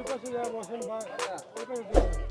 ওই পাশে যা বসেন বা ওই পাশে চলে যান।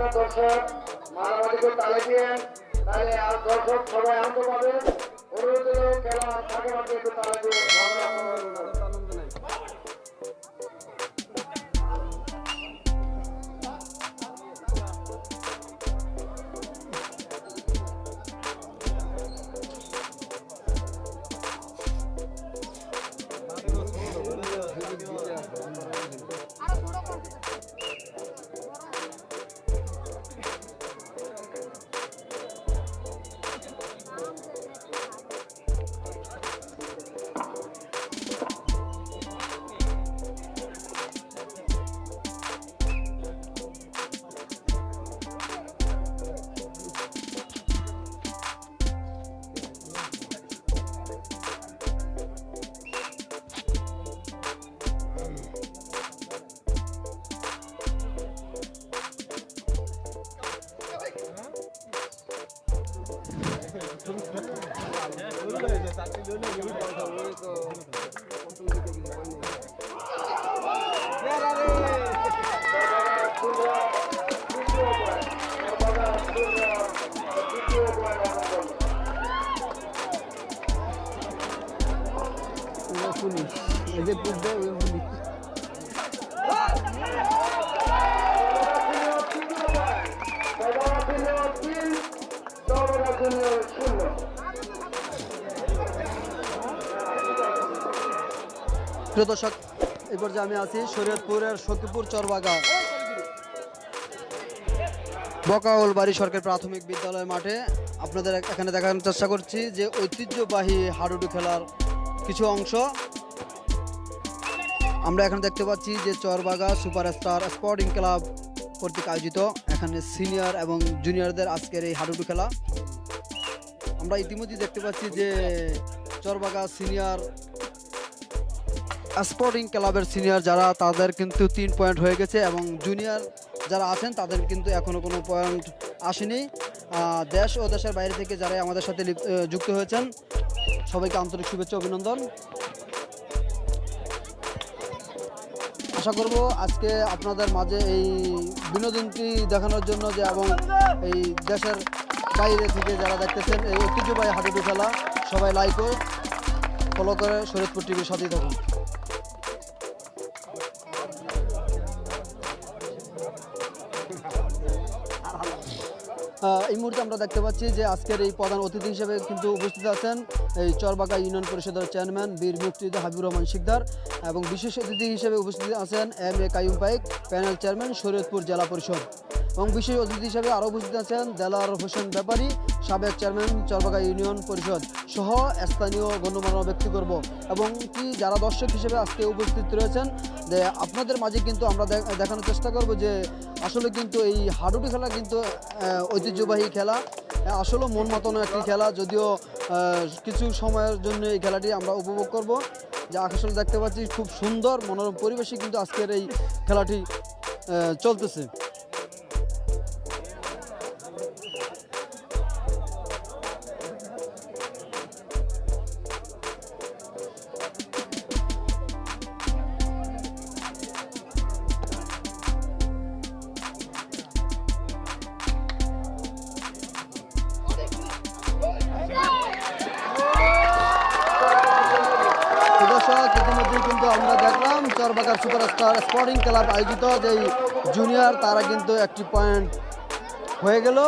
আপনারা দর্শক মারামারিকে তালে দিয়েন তাহলে আর দর্শক সবাই আনতে পাবে। অনুরোধ খেলা থাকে মাঝে একটু তালে দিয়ে পুলিশ এই যে পুলিশ দেয় ওই পুলিশ প্রিয় দর্শক, এই পর্যায়ে আমি আছি শরীয়তপুরের সখীপুর চরবাগা বকাউল বাড়ি সরকারি প্রাথমিক বিদ্যালয় মাঠে আপনাদের এখানে দেখানোর চেষ্টা করছি যে ঐতিহ্যবাহী হাডুডু খেলার কিছু অংশ। আমরা এখানে দেখতে পাচ্ছি যে চরবাগা সুপারস্টার স্পোর্টিং ক্লাব কর্তৃক আয়োজিত এখানে সিনিয়র এবং জুনিয়রদের আজকের এই হাডুডু খেলা। আমরা ইতিমধ্যে দেখতে পাচ্ছি যে চরবাগা সিনিয়র স্পোর্টিং ক্লাবের সিনিয়র যারা, তাদের কিন্তু তিন পয়েন্ট হয়ে গেছে এবং জুনিয়র যারা আছেন, তাদের কিন্তু এখনও কোনো পয়েন্ট আসেনি। দেশ ও দেশের বাইরে থেকে যারা আমাদের সাথে যুক্ত হয়েছেন, সবাইকে আন্তরিক শুভেচ্ছা অভিনন্দন। আশা করব আজকে আপনাদের মাঝে এই বিনোদনটি দেখানোর জন্য যে এবং এই দেশের বাইরে থেকে যারা দেখতেছেন, এই ঐতিহ্যবাহী হাডুডু খেলা, সবাই লাইক ও ফলো করে শরীয়তপুর টিভির সাথেই থাকুন। এই মুহূর্তে আমরা দেখতে পাচ্ছি যে আজকের এই প্রধান অতিথি হিসেবে কিন্তু উপস্থিত আছেন এই চরবাগা ইউনিয়ন পরিষদের চেয়ারম্যান, বীর মুক্তিযুদ্ধ হাবিবুর রহমান শিকদার এবং বিশেষ অতিথি হিসেবে উপস্থিত আছেন M A Kaim Paik panel chairman, Shariatpur Zila Parishad এবং বিশেষ অতিথি হিসেবে আরও উপস্থিত আছেন দেলার হোসেন ব্যাপারী সাবেক চেয়ারম্যান চরবাগা ইউনিয়ন পরিষদ সহ স্থানীয় গণ্যমান্য ব্যক্তিবর্গ এবং কি যারা দর্শক হিসেবে আজকে উপস্থিত রয়েছেন, যে আপনাদের মাঝে কিন্তু আমরা দেখ- দেখানোর চেষ্টা করব যে আসলে কিন্তু এই হাডুডু খেলা কিন্তু ঐতিহ্যবাহী খেলা। আসলে মন মতন একটি খেলা, যদিও কিছু সময়ের জন্য এই খেলাটি আমরা উপভোগ করব। যে আসলে দেখতে পাচ্ছি খুব সুন্দর, মনোরম পরিবেশে কিন্তু আজকের এই খেলাটি চলতেছে। চরবাগার সুপারস্টার স্পোর্টিং ক্লাব আয়োজিত যেই জুনিয়র তারা কিন্তু একটি পয়েন্ট হয়ে গেল।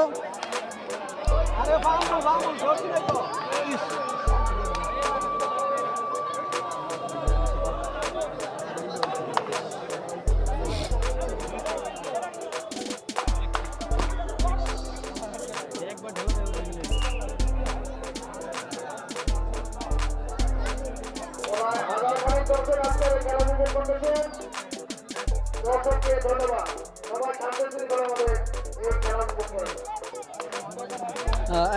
সবাই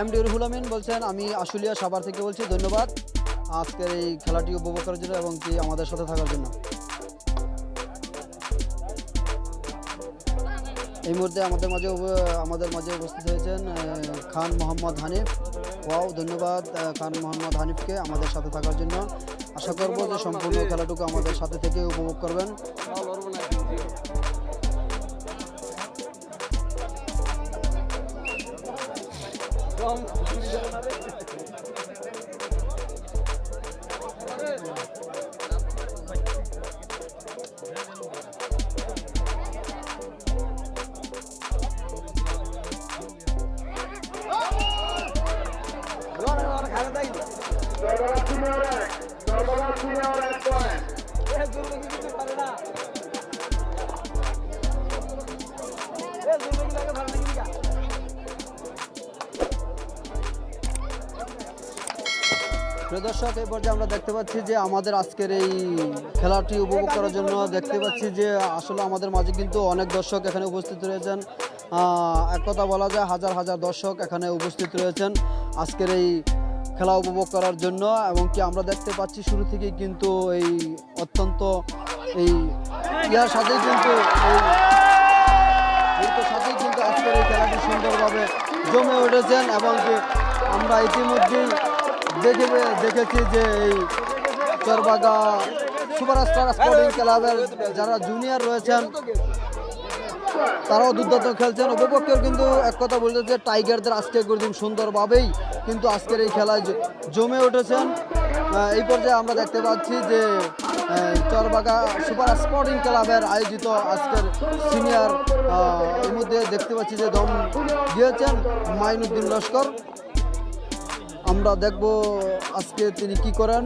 এমডি রুহুল আমিন বলছেন, আমি আশুলিয়া সাভার থেকে বলছি, ধন্যবাদ। আজকের এই খেলাটি উপভোগ করার জন্য এবং কি আমাদের সাথে থাকার জন্য। এই মুহূর্তে আমাদের মাঝে আমাদের মাঝে উপস্থিত হয়েছেন খান মোহাম্মদ হানিফ। ওয়াও, ধন্যবাদ খান মোহাম্মদ হানিফকে আমাদের সাথে থাকার জন্য। আশা করব যে সম্পূর্ণ খেলাটুকু আমাদের সাথে থেকে উপভোগ করবেন। ensemble. প্রিয় দর্শক এই পর্যায়ে আমরা দেখতে পাচ্ছি যে আমাদের আজকের এই খেলাটি উপভোগ করার জন্য দেখতে পাচ্ছি যে আসলে আমাদের মাঝে কিন্তু অনেক দর্শক এখানে উপস্থিত রয়েছেন। এক কথা বলা যায়, হাজার হাজার দর্শক এখানে উপস্থিত রয়েছেন আজকের এই খেলা উপভোগ করার জন্য এবং কি আমরা দেখতে পাচ্ছি শুরু থেকেই কিন্তু এই অত্যন্ত এই ইয়ার সাথে কিন্তু সাথেই কিন্তু আজকের এই খেলাটি সুন্দরভাবে জমে উঠেছেন এবং কি আমরা ইতিমধ্যেই দেখে দেখেছি যে এই চরবাগা সুপারস্টার স্পোর্টিং ক্লাবের যারা জুনিয়র রয়েছেন, তারাও দুর্দান্ত খেলছেন। উপপক্ষের কিন্তু এক কথা বলতে যে টাইগারদের আজকে দিন সুন্দরভাবেই কিন্তু আজকের এই খেলায় জমে উঠেছেন। এই পর্যায়ে আমরা দেখতে পাচ্ছি যে চরবাগা সুপার স্পোর্টিং ক্লাবের আয়োজিত আজকের সিনিয়র এর মধ্যে দেখতে পাচ্ছি যে দম দিয়েছেন মাইনুদ্দিন লস্কর। আমরা দেখব আজকে তিনি কি করেন।